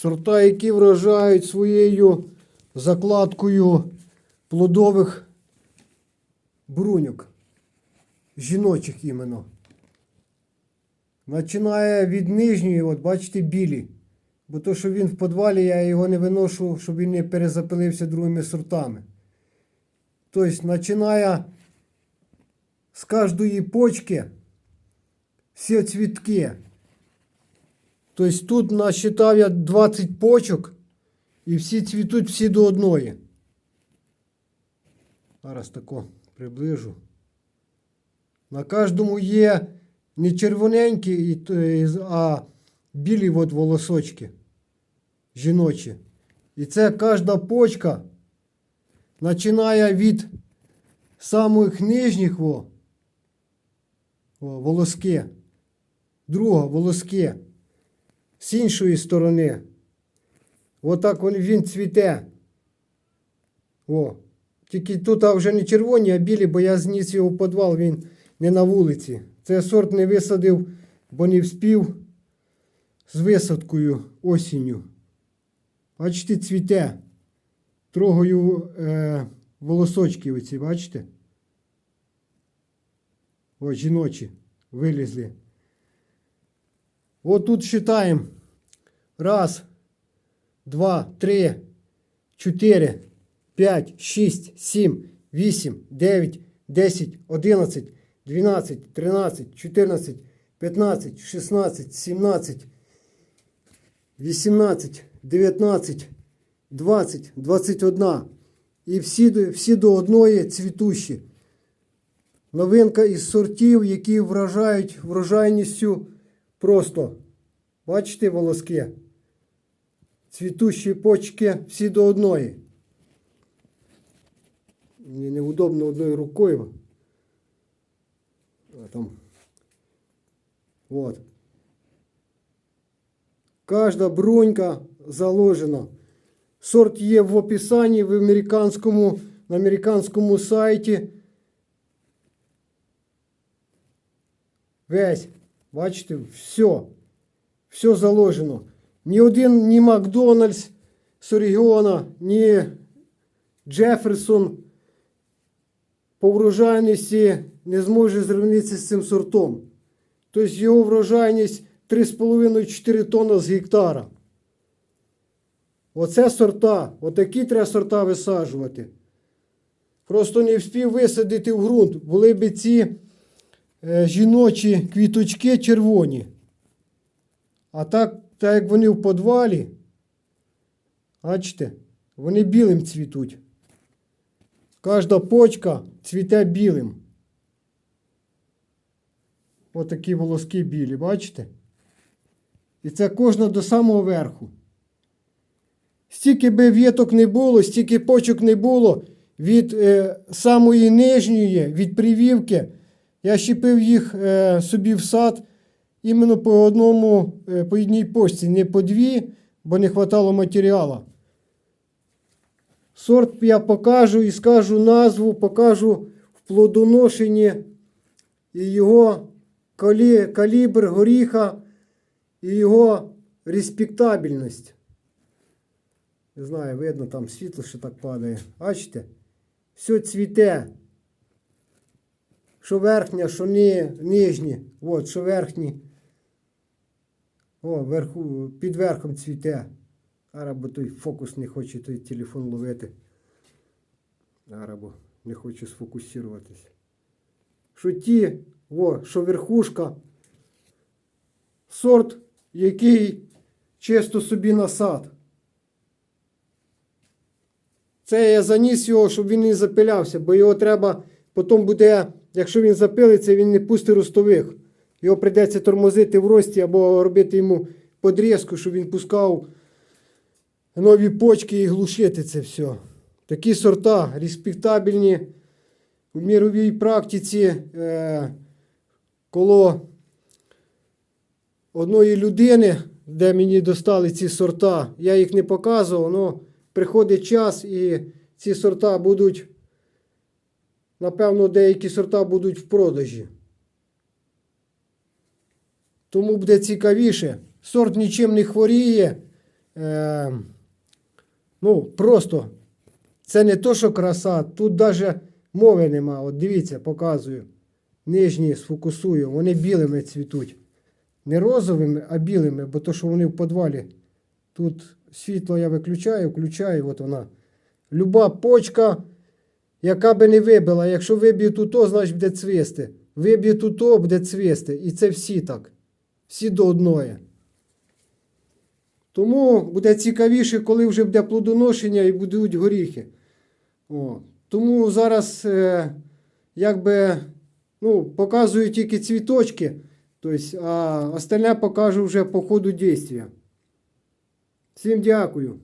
Сорта, які вражають своєю закладкою плодових бруньок. Жіночих іменно. Починає від нижньої, от бачите, білі. Бо то, що він в підвалі, я його не виношу, щоб він не перезапилився другими сортами. Тобто, починає з кожної почки всі цвітки. Тобто тут насчитав я 20 почок і всі цвітуть всі до одної. Зараз тако приближу. На кожному є не червоненькі, а білі от волосочки жіночі. І це кожна почка починає від самих нижніх во, о, волоски, друга волоски з іншої сторони. Отак він, він цвіте. О. Тільки тут а, вже не червоні, а білі, бо я зніс його в підвал, він не на вулиці. Це сорт не висадив, бо не вспів з висадкою осінню. Бачите, цвіте. Трогаю е, волосочки оці, бачите? Ось жіночі вилізли. От тут считаємо. Раз, два, три, чотири, п'ять, шість, сім, вісім, дев'ять, десять, одинадцять, дванадцять, тринадцять, чотирнадцять, п'ятнадцять, шістнадцять, сімнадцять, вісімнадцять, дев'ятнадцять, двадцять, двадцять одна. І всі, всі до одної цвітущі. Новинка із сортів, які вражають врожайністю просто. Бачите волоски? Цвітущі почки всі до одної. Мені неудобно одною рукою. А там. Вот. Кожна брунька заложена. Сорт є в описанні в американському, на американському сайті. Весь. Бачите, все. Все заложено. Ні один, ні Макдональдс з регіона, ні Джеферсон по врожайності не зможе зрівнятися з цим сортом. Тобто його врожайність 3,5-4 тонни з гектара. Оце сорта, отакі треба сорта висаджувати. Просто не встиг висадити в ґрунт. Були б ці жіночі квіточки червоні. А так, так як вони в підвалі, бачите, вони білим цвітуть. Кожна почка цвіте білим. Отакі волоски білі, бачите? І це кожна до самого верху. Стільки би віток не було, стільки почок не було від е, самої нижньої, від привівки. Я щепив їх е, собі в сад іменно по одному, е, по одній почці, не по дві, бо не вистачало матеріалу. Сорт я покажу і скажу назву, покажу в плодоношенні і його калі, калібр горіха і його респектабельність. Не знаю, видно, там світло ще так падає. Бачите? Все цвіте. Що верхня, що ни, нижні. От, що верхні. О, верху, під верхом цвіте. Арабо той фокус не хоче той телефон ловити. Арабо не хоче сфокусуватись. Що ті, о, що верхушка, сорт, який чисто собі насад. Це я заніс його, щоб він не запилявся, бо його треба, потім буде, якщо він запилиться, він не пустить ростових. Його прийдеться тормозити в рості або робити йому подрізку, щоб він пускав нові почки і глушити це все. Такі сорта респектабельні в міровій практиці е, коло одної людини, де мені достали ці сорта, я їх не показував, але приходить час і ці сорта будуть, напевно, деякі сорта будуть в продажі. Тому буде цікавіше. Сорт нічим не хворіє. Е, ну, просто це не то, що краса, тут навіть мови нема. От дивіться, показую. Нижні сфокусую, вони білими цвітуть. Не розовими, а білими, бо то, що вони в підвалі. Тут світло я виключаю, включаю, от вона. Люба почка, яка би не вибила, якщо виб'є тут, значить буде цвісти. Виб'є тут, буде цвісти. І це всі так. Всі до одної. Тому буде цікавіше, коли вже буде плодоношення і будуть горіхи. О. Тому зараз е, якби, ну, показую тільки цвіточки, тобто, а остальне покажу вже по ходу дійства. Всім дякую.